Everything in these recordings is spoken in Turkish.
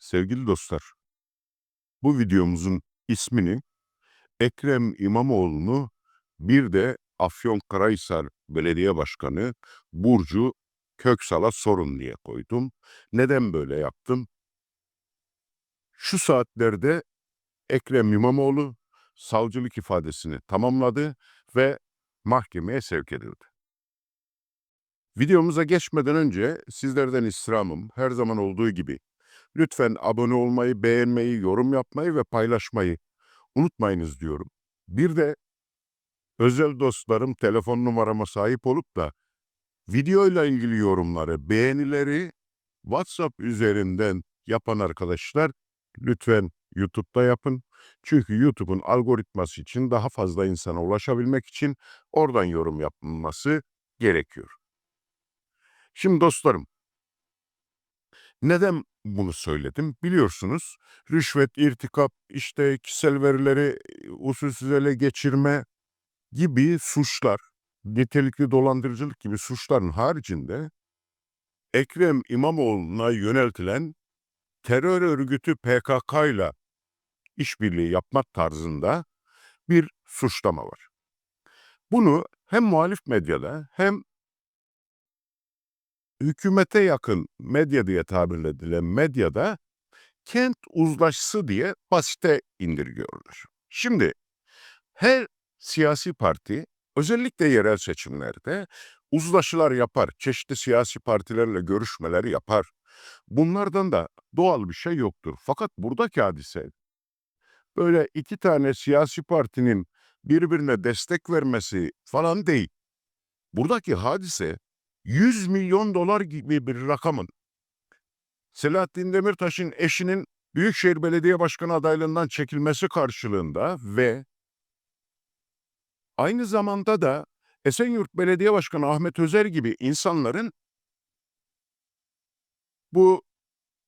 Sevgili dostlar, bu videomuzun ismini Ekrem İmamoğlu'nu bir de Afyonkarahisar Belediye Başkanı Burcu Köksal'a sorun diye koydum. Neden böyle yaptım? Şu saatlerde Ekrem İmamoğlu savcılık ifadesini tamamladı ve mahkemeye sevk edildi. Videomuza geçmeden önce sizlerden istirhamım her zaman olduğu gibi lütfen abone olmayı, beğenmeyi, yorum yapmayı ve paylaşmayı unutmayınız diyorum. Bir de özel dostlarım telefon numarama sahip olup da videoyla ilgili yorumları, beğenileri WhatsApp üzerinden yapan arkadaşlar lütfen YouTube'da yapın. Çünkü YouTube'un algoritması için daha fazla insana ulaşabilmek için oradan yorum yapılması gerekiyor. Şimdi dostlarım, neden bunu söyledim? Biliyorsunuz rüşvet, irtikap, işte kişisel verileri usulsüz ele geçirme gibi suçlar, nitelikli dolandırıcılık gibi suçların haricinde Ekrem İmamoğlu'na yöneltilen terör örgütü PKK ile işbirliği yapmak tarzında bir suçlama var. Bunu hem muhalif medyada hem hükümete yakın medya diye tabir edilen medyada kent uzlaşısı diye basite indirgiyorlar. Şimdi her siyasi parti özellikle yerel seçimlerde uzlaşılar yapar, çeşitli siyasi partilerle görüşmeler yapar. Bunlardan da doğal bir şey yoktur. Fakat buradaki hadise böyle iki tane siyasi partinin birbirine destek vermesi falan değil. Buradaki hadise 100 milyon dolar gibi bir rakamın Selahattin Demirtaş'ın eşinin Büyükşehir Belediye Başkanı adaylığından çekilmesi karşılığında ve aynı zamanda da Esenyurt Belediye Başkanı Ahmet Özer gibi insanların bu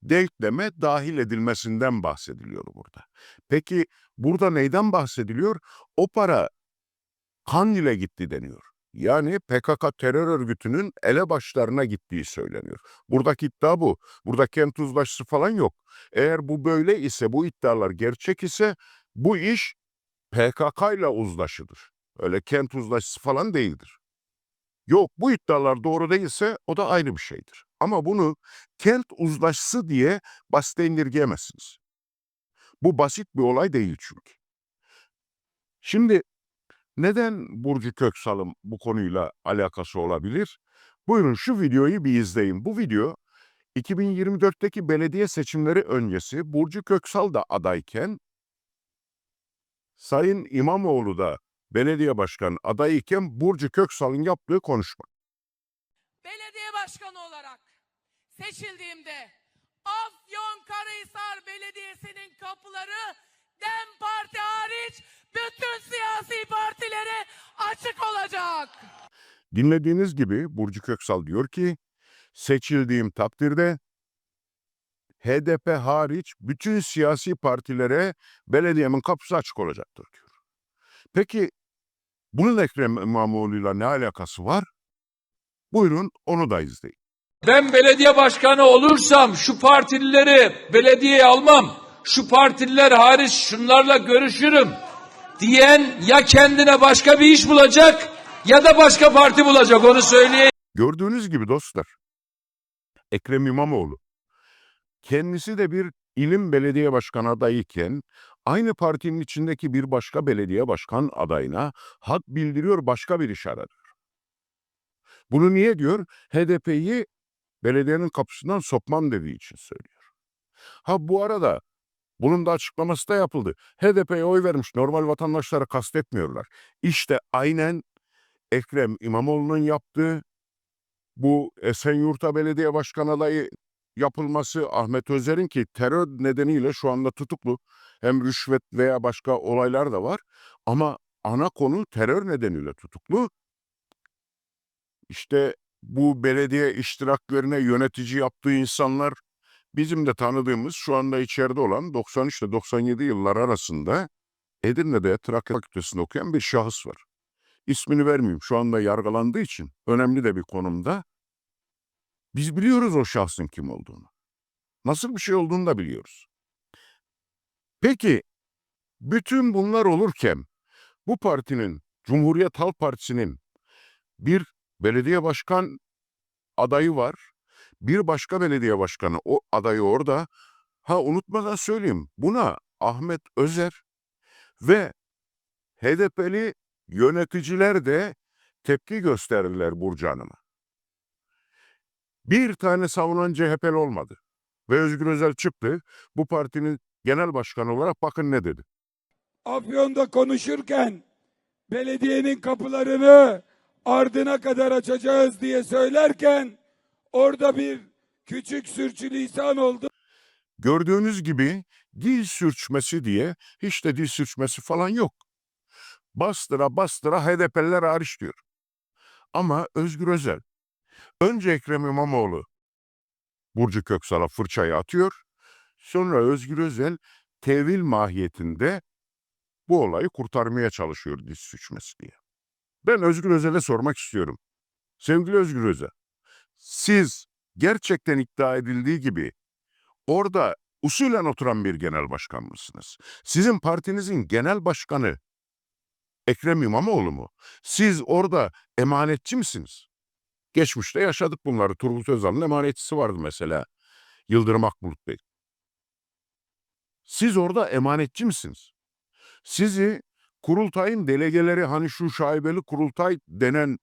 denkleme dahil edilmesinden bahsediliyor burada. Peki burada neyden bahsediliyor? O para kan ile gitti deniyor. Yani PKK terör örgütünün elebaşlarına gittiği söyleniyor. Buradaki iddia bu. Burada kent uzlaşısı falan yok. Eğer bu böyle ise, bu iddialar gerçek ise bu iş PKK ile uzlaşıdır. Öyle kent uzlaşısı falan değildir. Yok bu iddialar doğru değilse o da ayrı bir şeydir. Ama bunu kent uzlaşısı diye basite indirgeyemezsiniz. Bu basit bir olay değil çünkü. Şimdi neden Burcu Köksal'ın bu konuyla alakası olabilir? Buyurun şu videoyu bir izleyin. Bu video 2024'teki belediye seçimleri öncesi Burcu Köksal da adayken Sayın İmamoğlu da belediye başkanı adayken Burcu Köksal'ın yaptığı konuşma. belediye başkanı olarak seçildiğimde Afyonkarahisar Belediyesi'nin kapıları DEM Parti hariç bütün siyasi partilere açık olacak. Dinlediğiniz gibi Burcu Köksal diyor ki seçildiğim takdirde HDP hariç bütün siyasi partilere belediyemin kapısı açık olacaktır diyor. Peki bunun Ekrem İmamoğlu'yla ne alakası var? Buyurun onu da izleyin. Ben belediye başkanı olursam şu partilileri belediyeye almam. Şu partililer hariç şunlarla görüşürüm diyen ya kendine başka bir iş bulacak ya da başka parti bulacak onu söyleyeyim. Gördüğünüz gibi dostlar, Ekrem İmamoğlu kendisi de bir ilim belediye başkanı adayıken aynı partinin içindeki bir başka belediye başkan adayına hak bildiriyor başka bir iş arar. Bunu niye diyor? HDP'yi belediyenin kapısından sokmam dediği için söylüyor. Ha bu arada bunun da açıklaması da yapıldı. HDP'ye oy vermiş normal vatandaşlara kastetmiyorlar. İşte aynen Ekrem İmamoğlu'nun yaptığı bu Esenyurt'a belediye başkan adayı yapılması Ahmet Özer'in ki terör nedeniyle şu anda tutuklu. Hem rüşvet veya başka olaylar da var. Ama ana konu terör nedeniyle tutuklu. İşte bu belediye iştiraklerine yönetici yaptığı insanlar bizim de tanıdığımız şu anda içeride olan 93 ile 97 yıllar arasında Edirne'de Trakya Fakültesi'nde okuyan bir şahıs var. İsmini vermeyeyim şu anda yargılandığı için önemli de bir konumda. Biz biliyoruz o şahsın kim olduğunu. nasıl bir şey olduğunu da biliyoruz. Peki bütün bunlar olurken bu partinin, Cumhuriyet Halk Partisi'nin bir belediye başkan adayı var. Bir başka belediye başkanı o adayı orada. Ha unutmadan söyleyeyim. Buna Ahmet Özer ve HDP'li yöneticiler de tepki gösterdiler Burcu Hanım'a. Bir tane savunan CHP'li olmadı. Ve Özgür Özel çıktı. Bu partinin genel başkanı olarak bakın ne dedi. Afyon'da konuşurken belediyenin kapılarını ardına kadar açacağız diye söylerken orada bir küçük sürçülisan oldu. Gördüğünüz gibi dil sürçmesi diye hiç de dil sürçmesi falan yok. Bastıra bastıra HDP'liler hariç diyor. Ama Özgür Özel önce Ekrem İmamoğlu Burcu Köksal'a fırçayı atıyor. Sonra Özgür Özel tevil mahiyetinde bu olayı kurtarmaya çalışıyor dil sürçmesi diye. Ben Özgür Özel'e sormak istiyorum. Sevgili Özgür Özel, siz gerçekten iddia edildiği gibi orada usulen oturan bir genel başkan mısınız? Sizin partinizin genel başkanı Ekrem İmamoğlu mu? Siz orada emanetçi misiniz? Geçmişte yaşadık bunları. Turgut Özal'ın emanetçisi vardı mesela. Yıldırım Akbulut Bey. Siz orada emanetçi misiniz? Sizi kurultayın delegeleri hani şu şaibeli kurultay denen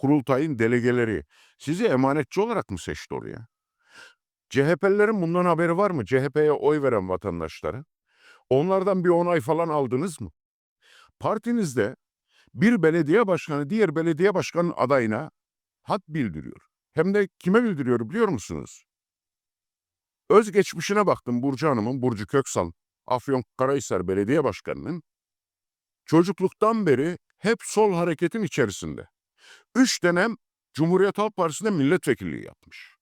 kurultayın delegeleri sizi emanetçi olarak mı seçti oraya? CHP'lilerin bundan haberi var mı? CHP'ye oy veren vatandaşları. Onlardan bir onay falan aldınız mı? Partinizde bir belediye başkanı diğer belediye başkanının adayına hat bildiriyor. Hem de kime bildiriyor biliyor musunuz? Özgeçmişine baktım Burcu Hanım'ın, Burcu Köksal, Afyonkarahisar Belediye Başkanı'nın çocukluktan beri hep sol hareketin içerisinde. Üç dönem Cumhuriyet Halk Partisi'nde milletvekilliği yapmış.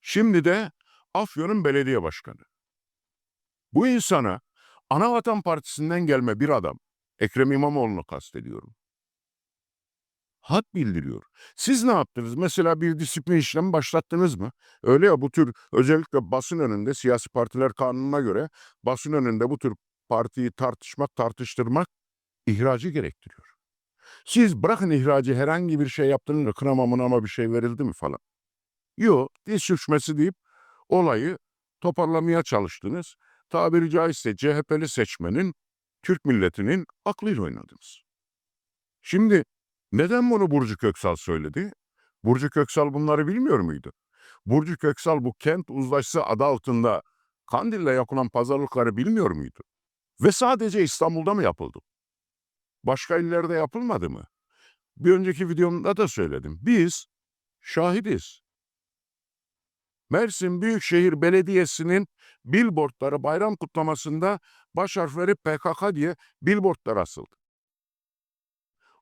Şimdi de Afyon'un belediye başkanı. Bu insana Anavatan Partisi'nden gelme bir adam, Ekrem İmamoğlu'nu kastediyorum. Hat bildiriyor. Siz ne yaptınız? Mesela bir disiplin işlemi başlattınız mı? Öyle ya bu tür özellikle basın önünde siyasi partiler kanununa göre basın önünde bu tür partiyi tartışmak, tartıştırmak ihracı gerektiriyor. Siz bırakın ihracı herhangi bir şey yaptığınızda kınama mınama bir şey verildi mi falan. Yok, diz sürçmesi deyip olayı toparlamaya çalıştınız. Tabiri caizse CHP'li seçmenin, Türk milletinin aklıyla oynadınız. Şimdi neden bunu Burcu Köksal söyledi? Burcu Köksal bunları bilmiyor muydu? Burcu Köksal bu kent uzlaşısı adı altında Kandil'le yapılan pazarlıkları bilmiyor muydu? Ve sadece İstanbul'da mı yapıldı? Başka illerde yapılmadı mı? Bir önceki videomda da söyledim. Biz şahidiz. Mersin Büyükşehir Belediyesi'nin billboardları bayram kutlamasında baş harfleri PKK diye billboardlar asıldı.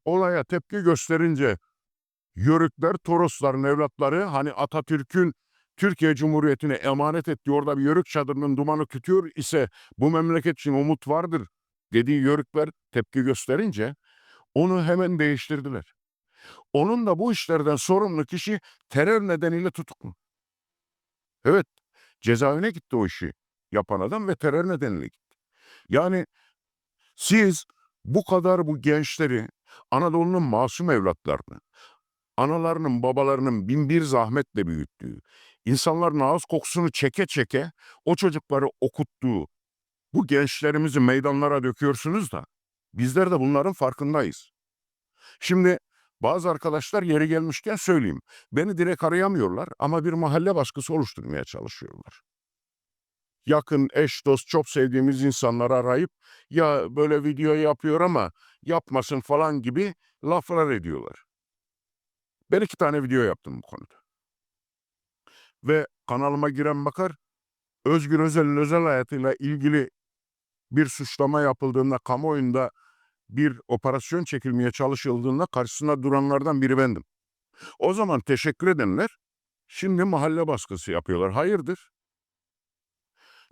Olaya tepki gösterince Yörükler, Torosların evlatları hani Atatürk'ün Türkiye Cumhuriyeti'ne emanet ettiği orada bir yörük çadırının dumanı tütüyor ise bu memleket için umut vardır dediği yörükler tepki gösterince onu hemen değiştirdiler. Onun da bu işlerden sorumlu kişi terör nedeniyle tutuklu. Evet, cezaevine gitti o işi yapan adam ve terör nedeniyle gitti. Yani siz bu kadar bu gençleri, Anadolu'nun masum evlatlarını, analarının babalarının bin bir zahmetle büyüttüğü, insanların ağız kokusunu çeke çeke o çocukları okuttuğu bu gençlerimizi meydanlara döküyorsunuz da bizler de bunların farkındayız. Şimdi bazı arkadaşlar yeri gelmişken söyleyeyim. Beni direkt arayamıyorlar ama bir mahalle baskısı oluşturmaya çalışıyorlar. Yakın, eş, dost, çok sevdiğimiz insanları arayıp ya böyle video yapıyor ama yapmasın falan gibi laflar ediyorlar. Ben iki tane video yaptım bu konuda. Ve kanalıma giren bakar, Özgür Özel'in özel hayatıyla ilgili bir suçlama yapıldığında kamuoyunda bir operasyon çekilmeye çalışıldığında karşısında duranlardan biri bendim. O zaman teşekkür edenler şimdi mahalle baskısı yapıyorlar. Hayırdır?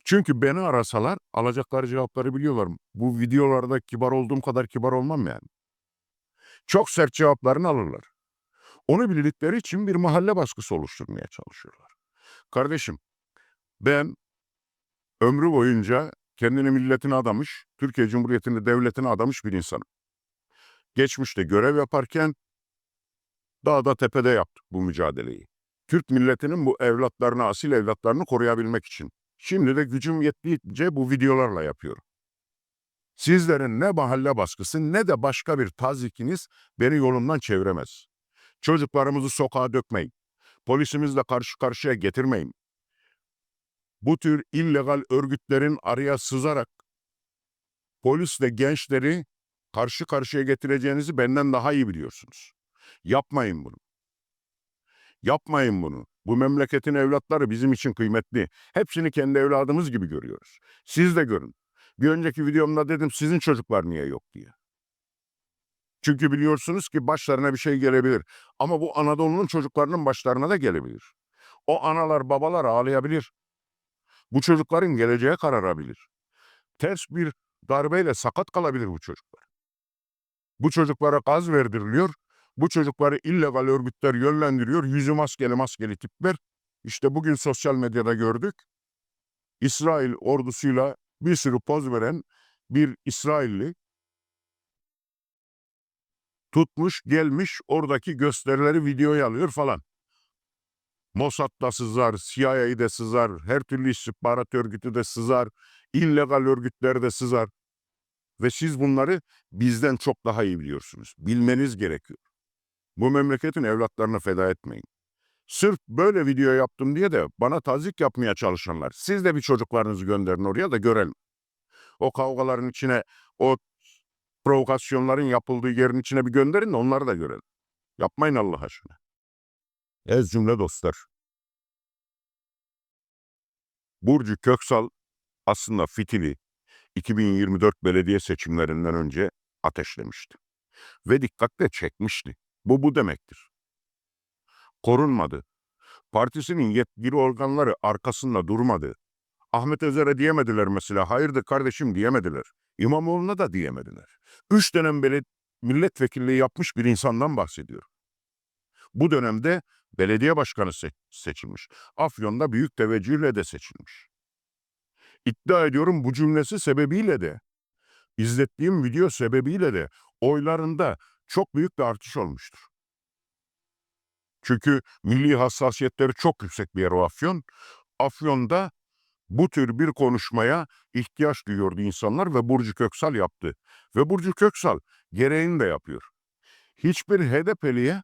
Çünkü beni arasalar alacakları cevapları biliyorlar. Bu videolarda kibar olduğum kadar kibar olmam yani. Çok sert cevaplarını alırlar. Onu bildikleri için bir mahalle baskısı oluşturmaya çalışıyorlar. Kardeşim, ben ömrü boyunca kendini milletine adamış, Türkiye Cumhuriyeti'nde devletine adamış bir insanım. Geçmişte görev yaparken dağda tepede yaptık bu mücadeleyi. Türk milletinin bu evlatlarını, asil evlatlarını koruyabilmek için. Şimdi de gücüm yettiğince bu videolarla yapıyorum. Sizlerin ne mahalle baskısı ne de başka bir tazikiniz beni yolumdan çeviremez. Çocuklarımızı sokağa dökmeyin. Polisimizle karşı karşıya getirmeyin. Bu tür illegal örgütlerin araya sızarak polisle gençleri karşı karşıya getireceğinizi benden daha iyi biliyorsunuz. Yapmayın bunu. Yapmayın bunu. Bu memleketin evlatları bizim için kıymetli. Hepsini kendi evladımız gibi görüyoruz. Siz de görün. Bir önceki videomda dedim sizin çocuklar niye yok diye. Çünkü biliyorsunuz ki başlarına bir şey gelebilir. Ama bu Anadolu'nun çocuklarının başlarına da gelebilir. O analar babalar ağlayabilir. Bu çocukların geleceğe kararabilir. Ters bir darbeyle sakat kalabilir bu çocuklar. Bu çocuklara gaz verdiriliyor. Bu çocukları illegal örgütler yönlendiriyor. Yüzü maskeli maskeli tipler. İşte bugün sosyal medyada gördük. İsrail ordusuyla bir sürü poz veren bir İsrailli tutmuş gelmiş oradaki gösterileri videoya alıyor falan. Mossad da sızar, CIA de sızar, her türlü istihbarat örgütü de sızar, illegal örgütler de sızar. Ve siz bunları bizden çok daha iyi biliyorsunuz. Bilmeniz gerekiyor. Bu memleketin evlatlarını feda etmeyin. Sırf böyle video yaptım diye de bana tazik yapmaya çalışanlar. Siz de bir çocuklarınızı gönderin oraya da görelim. O kavgaların içine, o provokasyonların yapıldığı yerin içine bir gönderin de onları da görelim. Yapmayın Allah aşkına. Ez cümle dostlar. Burcu Köksal aslında fitili 2024 belediye seçimlerinden önce ateşlemişti. Ve dikkatle çekmişti. Bu bu demektir. Korunmadı. Partisinin yetkili organları arkasında durmadı. Ahmet Özer'e diyemediler mesela. Hayırdır kardeşim diyemediler. İmamoğlu'na da diyemediler. Üç dönem milletvekilliği yapmış bir insandan bahsediyorum. Bu dönemde belediye başkanı se- seçilmiş. Afyon'da büyük teveccühle de seçilmiş. İddia ediyorum bu cümlesi sebebiyle de, izlettiğim video sebebiyle de oylarında çok büyük bir artış olmuştur. Çünkü milli hassasiyetleri çok yüksek bir yer o Afyon. Afyon'da bu tür bir konuşmaya ihtiyaç duyuyordu insanlar ve Burcu Köksal yaptı. Ve Burcu Köksal gereğini de yapıyor. Hiçbir HDP'liye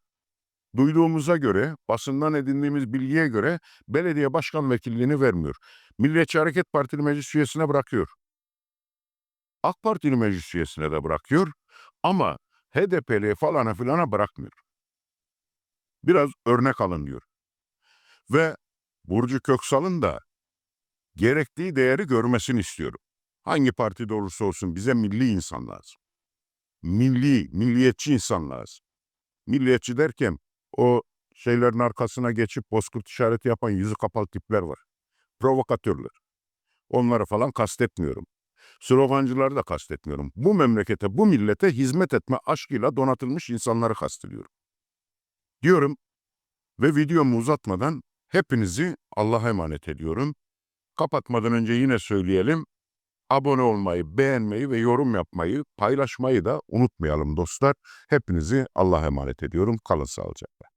duyduğumuza göre, basından edindiğimiz bilgiye göre belediye başkan vekilliğini vermiyor. Milliyetçi Hareket Partili meclis üyesine bırakıyor. AK Partili meclis üyesine de bırakıyor ama HDP'liye falana filana bırakmıyor. Biraz örnek alın diyor. Ve Burcu Köksal'ın da gerektiği değeri görmesini istiyorum. Hangi partide olursa olsun bize milli insan lazım. Milli, milliyetçi insan lazım. Milliyetçi derken o şeylerin arkasına geçip bozkurt işareti yapan yüzü kapalı tipler var. Provokatörler. Onları falan kastetmiyorum. Slogancıları da kastetmiyorum. Bu memlekete, bu millete hizmet etme aşkıyla donatılmış insanları kastediyorum. Diyorum ve videomu uzatmadan hepinizi Allah'a emanet ediyorum. Kapatmadan önce yine söyleyelim. Abone olmayı, beğenmeyi ve yorum yapmayı, paylaşmayı da unutmayalım dostlar. Hepinizi Allah'a emanet ediyorum. Kalın sağlıcakla.